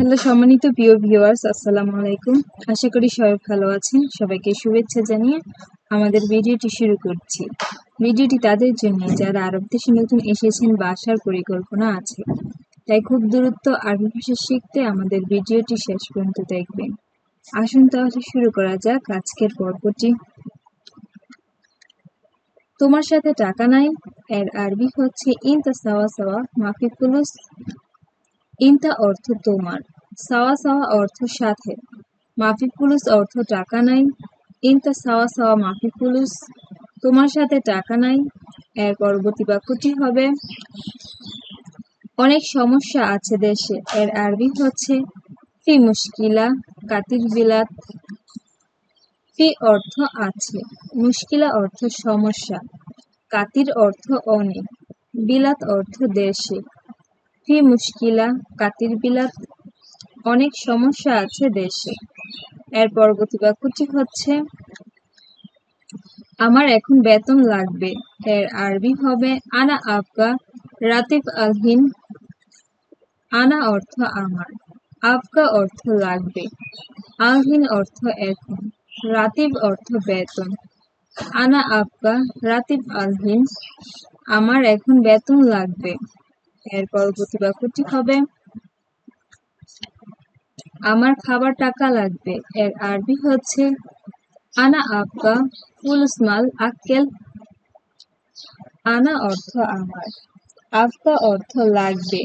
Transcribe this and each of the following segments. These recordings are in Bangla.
হ্যালো, সম্মানিত প্রিয় ভিউয়ার্স আসসালামু আলাইকুম। আশা করি সবাই ভালো আছেন। সবাইকে শুভেচ্ছা জানিয়ে আমাদের ভিডিওটি শুরু করছি। ভিডিওটি তাদের জন্য, যারা আরব দেশে নতুন এসেছেন বা আসার পরিকল্পনা আছে, তাই খুব দূরত্ব আরবি ভাষা শিখতে আমাদের ভিডিওটি শেষ পর্যন্ত দেখবেন। আসুন তাহলে শুরু করা যাক আজকের পর্বটি। তোমার সাথে টাকা নাই, এর আরবি হচ্ছে ইনতা সাওয়া সাওয়া মাফি ফুলুস ইনতা অর্থ তোমার, সাওয়া সাওয়া অর্থ সাথে মাফি পুলুস অর্থ টাকা নাই, ইনতা সাওয়া সাওয়া মাফি পুলুস তোমার সাথে টাকা নাই, এর পরবর্তী বাক্যটি হবে, অনেক সমস্যা আছে দেশে, এর আরবি হচ্ছে, ফি মুশকিলা কাতির বিলাত, ফি অর্থ আছে, মুশকিলা অর্থ সমস্যা কাতির অর্থ অনেক, বিলাত অর্থ দেশে ফি মুশকিলা, কাতির বিলাত অনেক সমস্যা আছে দেশে। এর পরবর্তী বাক্যটি হচ্ছে, আমার এখন বেতন লাগবে, এর আরবি হবে, আনা আবগা রাতিফ আলহিন আনা অর্থ আমার, আবগা অর্থ লাগবে আলহিন অর্থ এখন, রাতিব অর্থ বেতন, আনা আবগা রাতিব আলহিন আমার এখন বেতন লাগবে। এর পরবর্তী বাক্যটি হবে, আমার খাবার টাকা লাগবে। এর আরবি হচ্ছে, আনা আবকা ফুলসমাল আক্কেল। আনা অর্থ আমার আবকা অর্থ লাগবে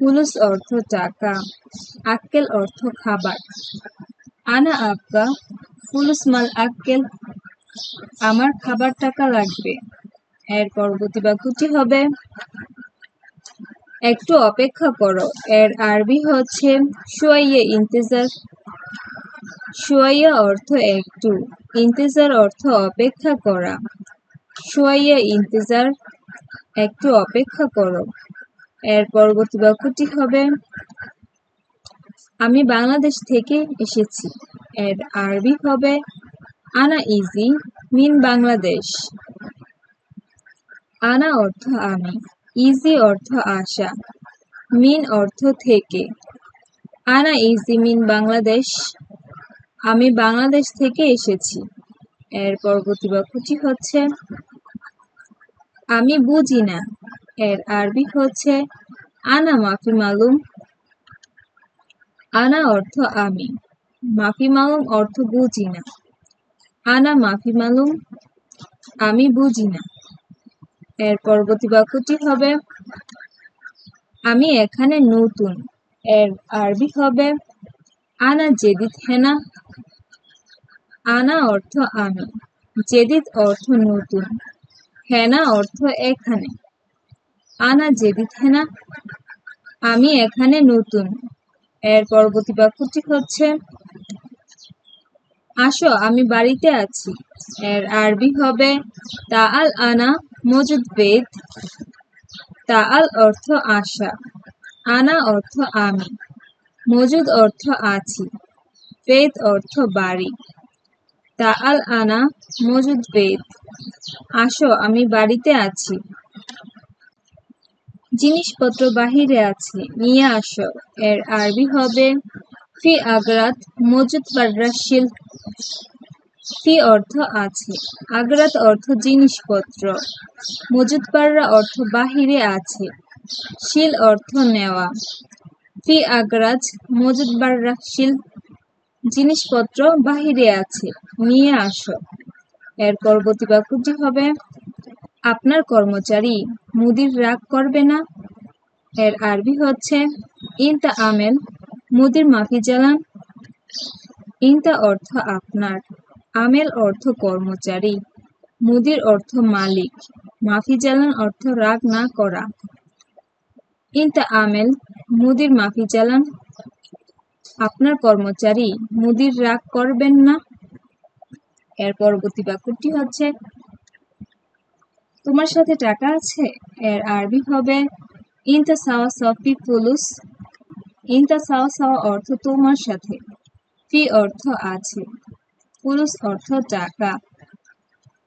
ফুলুস অর্থ টাকা, আক্কেল অর্থ খাবার। আনা আবকা ফুলুসমাল আক্কেল, আমার খাবার টাকা লাগবে। এর পরবর্তী বাক্যটি হবে একটু অপেক্ষা করো। এর আরবি হচ্ছে শুয়াইয়া ইন্তেজার। শুয়াইয়া অর্থ একটু। ইন্তেজার অর্থ অপেক্ষা করা। শুয়াইয়া ইন্তেজার, একটু অপেক্ষা করো। এর পরবর্তী বাক্যটি হবে, আমি বাংলাদেশ থেকে এসেছি। এর আরবি হবে, আনা ইজি মিন বাংলাদেশ। আনা অর্থ আমি। ইজি অর্থ আশা। মিন অর্থ থেকে। আনা ইজি মিন বাংলাদেশ। আমি বাংলাদেশ থেকে এসেছি। এর পরবর্তী বাক্যটি হচ্ছে, আমি বুঝি না। এর আরবি হচ্ছে, আনা মাফি মালুম। আনা অর্থ আমি। মাফি মালুম অর্থ বুঝি না। আনা মাফি মালুম। আমি বুঝি না। এর পরবর্তী বাক্যটি হবে, আমি এখানে নতুন। এর আরবি হবে, আনা জেদিত হেনা। আনা অর্থ আমি। জেদিত অর্থ নতুন। হেনা অর্থ এখানে। আনা জেদিত হেনা। আমি এখানে নতুন। এর পরবর্তী বাক্যটি হচ্ছে, আসো, আমি বাড়িতে আছি। এর আরবি হবে তা আল আনা মজুদ বেদ তা আল অর্থ আশা, আনা অর্থ আমি, মজুদ অর্থ আছি, বেদ অর্থ বাড়ি তা আল আনা মজুদ বেদ, আসো আমি বাড়িতে আছি, জিনিসপত্র বাহিরে আছে, নিয়ে আসো, এর আরবি হবে, ফি আগ্রাত মজুদ বার্রাশিল ফি অর্থ আছে। আগ্রাত অর্থ জিনিসপত্র। মজুদপাররা অর্থ বাহিরে আছে। শিল অর্থ নেওয়া। ফি আগ্রাজ মজুদ বাররা শিল জিনিসপত্র বাহিরে আছে। নিয়ে আসো। এর পরবর্তী বাক্যটি হবে, আপনার কর্মচারী মুদির রাগ করবে না? এর আরবি হচ্ছে ইনতা আমেল, মুদির মাফি জ্বালান ইনতা অর্থ আপনার। আমেল অর্থ কর্মচারী, মুদির অর্থ মালিক মাফি জ্বালান অর্থ রাগ না করা। ইনতা আমেল, মুদির মাফি জ্বালান আপনার কর্মচারী মুদির রাগ করবেন না। এর পরবর্তী বাক্যটি হচ্ছে, তোমার সাথে টাকা আছে? এর আরবি হবে, ইনতা সাওয়া সফি ফুলুস ইনতা সাওয়া সাওয়া অর্থ তোমার সাথে, ফি অর্থ আছে। ফুলুস অর্থ টাকা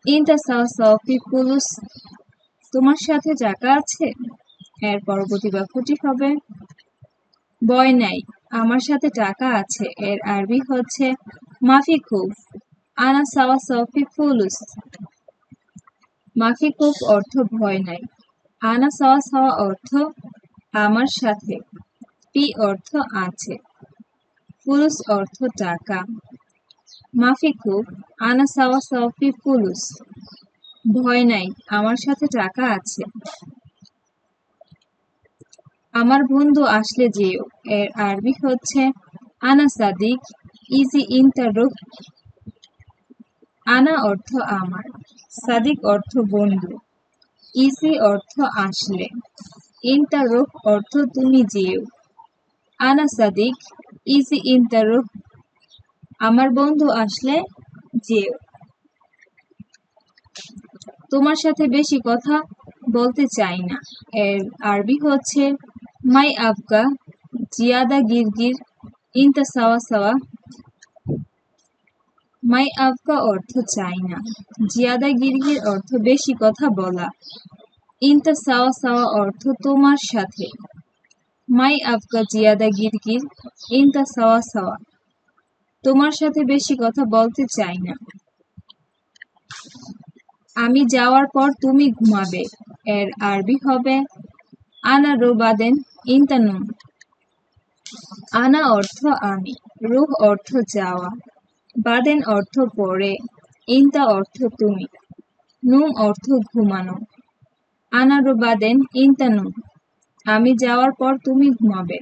ইনতা সাওয়া সফি ফুলুস তোমার সাথে টাকা আছে? এর পরবর্তী বাক্যটি হবে বয় নাই, আমার সাথে টাকা আছে। এর আরবি হচ্ছে মাফি খুব আনা সাওয়া সফি ফুলুস মাফি খুব অর্থ, ভয় নাই। আনা সাওয়া সাওয়া অর্থ, আমার সাথে। পি অর্থ, আছে। ফুলুস অর্থ টাকা মাফি খুব আনা সাওয়া সফি ফুলুস। ভয় নাই, আমার সাথে টাকা আছে। আমার বন্ধু আসলে যেও, এর আরবি হচ্ছে আনা সাদিক ইজি ইন্টারুহ আনা অর্থ আমার, সাদিক অর্থ বন্ধু। ইজি অর্থ আসলে ইন্টারুহ অর্থ তুমি যেও। আনা সাদিক ইজি ইন্টারুহ আমার বন্ধু আসলে যেও তোমার সাথে বেশি কথা বলতে চাই না। এর আরবি হচ্ছে, মাই আবকা জিয়াদা গিরগির ইনতা সাওয়া সাওয়া। মাই আবকা অর্থ চাই না, জিয়াদা গিরগির অর্থ বেশি কথা বলা। ইনতা সাওয়া সাওয়া অর্থ তোমার সাথে। মাই আবকা জিয়াদা গিরগির ইনতা সাওয়া সাওয়া। তোমার সাথে বেশি কথা বলতে চাই না। আমি যাওয়ার পর তুমি ঘুমাবে। এর আরবি হবে, আনা রুবাদেন ইন্তানুম আনা অর্থ আমি, রুহ অর্থ যাওয়া। বাদেন অর্থ পরে ইন্তা অর্থ তুমি। নুম অর্থ ঘুমানো। আনা রুবাদেন ইন্তানুম আমি যাওয়ার পর তুমি ঘুমাবে।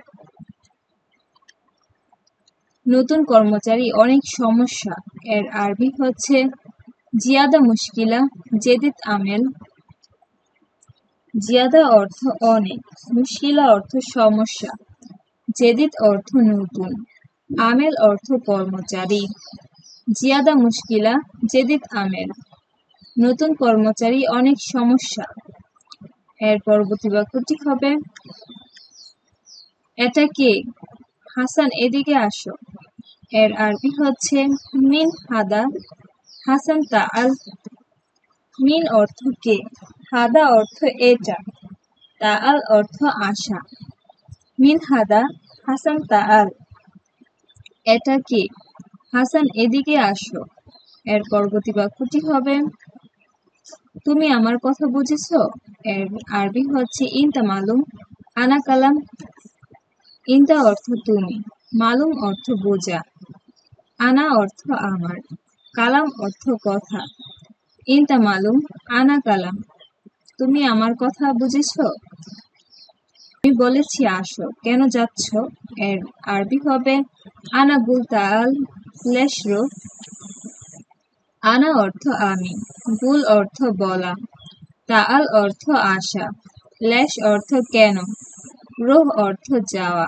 নতুন কর্মচারী অনেক সমস্যা। এর আরবি হচ্ছে, জিয়াদা মুশকিলা, জেদিত আমেল। জিয়াদা অর্থ অনেক, মুশকিলা অর্থ সমস্যা। জেদিত অর্থ নতুন, আমেল অর্থ কর্মচারী। জিয়াদা মুশকিলা, জেদিত আমেল। নতুন কর্মচারী অনেক সমস্যা। এর পরবর্তী বাক্যটি হবে, এটা কে? হাসান, এদিকে আসো। এর আরবি হচ্ছে মিন হাদা, হাসান তাআল মিন অর্থ কে? হাদা অর্থ এটা তাআল অর্থ আশা। মিন হাদা, হাসান তাআল এটা কে? হাসান, এদিকে আসো। এর পরবর্তী বাক্যটি হবে, তুমি আমার কথা বুঝেছ? এর আরবি হচ্ছে, ইনতা মালুম আনা কালাম। ইনতা অর্থ, তুমি। মালুম অর্থ বোঝা, আনা অর্থ আমার, কালাম অর্থ কথা। ইনতা মালুম, আনা কালাম। তুমি আমার কথা বুঝেছ? আমি বলেছি, আসো। কেন যাচ্ছ? এর আরবি হবে, আনা গুলতা আল লেশরো। আনা অর্থ আমি, গুল অর্থ বলা। তাল অর্থ আশা, লেশ অর্থ কেন? রোহ অর্থ যাওয়া।